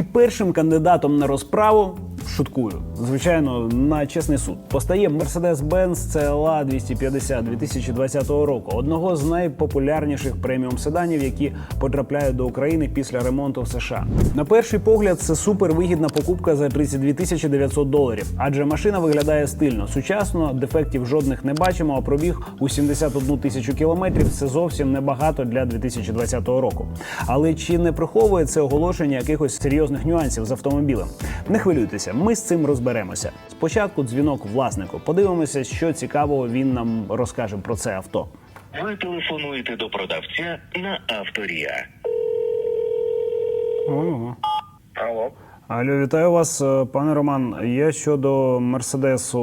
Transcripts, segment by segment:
І першим кандидатом на розправу шуткую, звичайно, на чесний суд постає Mercedes-Benz CLA 250 2020 року, одного з найпопулярніших преміум седанів, які потрапляють до України після ремонту в США. На перший погляд, це супервигідна покупка за 32 тисячі 900 доларів, адже машина виглядає стильно, сучасно, дефектів жодних не бачимо. А пробіг у 71 тисячу кілометрів це зовсім небагато для 2020 року. Але чи не приховує це оголошення якихось серйозних нюансів з автомобілем? Не хвилюйтеся, ми з цим розберемося. Спочатку дзвінок власнику. Подивимося, що цікавого він нам розкаже про це авто. Ви телефонуєте до продавця на авторія. Ого. Алло. Алло, вітаю вас, е, пане Роман. Є щодо Мерседесу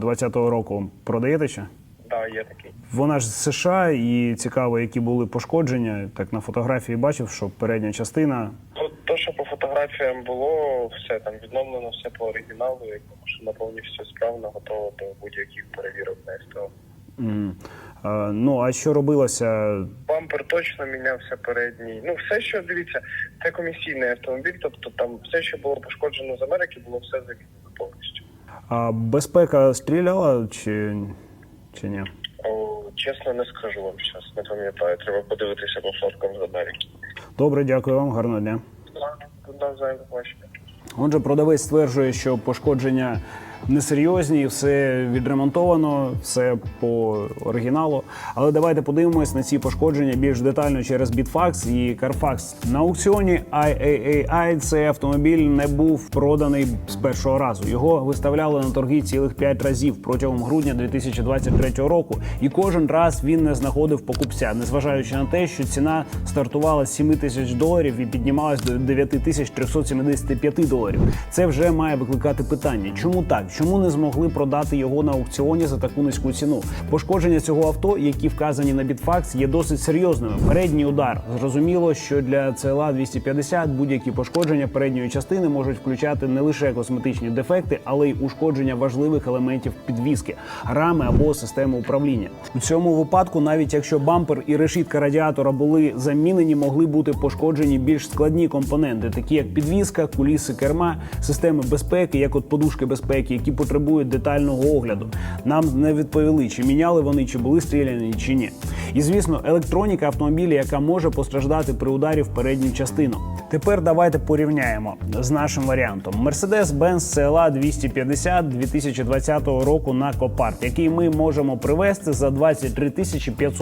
20-го року. Продаєте ще? Да, є такий. Вона ж з США і цікаво, які були пошкодження. Так на фотографії бачив, що передня частина. Фотографіям було, все там відновлено, все по оригіналу, якби машина повністю справна, готова до будь-яких перевірок на СТО. м, е, Ну а що робилося? Бампер точно мінявся передній. Ну, все, що дивіться, це комісійний автомобіль, тобто там все, що було пошкоджено з Америки, було все замінено повністю. А безпека стріляла чи, чи ні? О, чесно, не скажу вам зараз, не пам'ятаю. Треба подивитися по фоткам з Америки. Добре, дякую вам, гарного дня. Навзаєм гроші. Отже, продавець стверджує, що пошкодження несерйозні, все відремонтовано, все по оригіналу. Але давайте подивимось на ці пошкодження більш детально через Bitfax і Carfax. На аукціоні IAAI цей автомобіль не був проданий з першого разу. Його виставляли на торги цілих 5 разів протягом грудня 2023 року, і кожен раз він не знаходив покупця, незважаючи на те, що ціна стартувала з 7 тисяч доларів і піднімалась до 9 тисяч 375 доларів. Це вже має викликати питання, чому так? Чому не змогли продати його на аукціоні за таку низьку ціну? Пошкодження цього авто, які вказані на Bitfax, є досить серйозними. Передній удар зрозуміло, що для CLA 250 будь-які пошкодження передньої частини можуть включати не лише косметичні дефекти, але й ушкодження важливих елементів підвіски, рами або системи управління. У цьому випадку, навіть якщо бампер і решітка радіатора були замінені, могли бути пошкоджені більш складні компоненти, такі як підвіска, куліси керма, системи безпеки, як от подушки безпеки, які потребують детального огляду. Нам не відповіли, чи міняли вони, чи були стріляні, чи ні. І звісно, електроніка автомобіля, яка може постраждати при ударі в передню частину. Тепер давайте порівняємо з нашим варіантом: Mercedes-Benz CLA 250 2020 року на Copart, який ми можемо привезти за 23 тисячі 500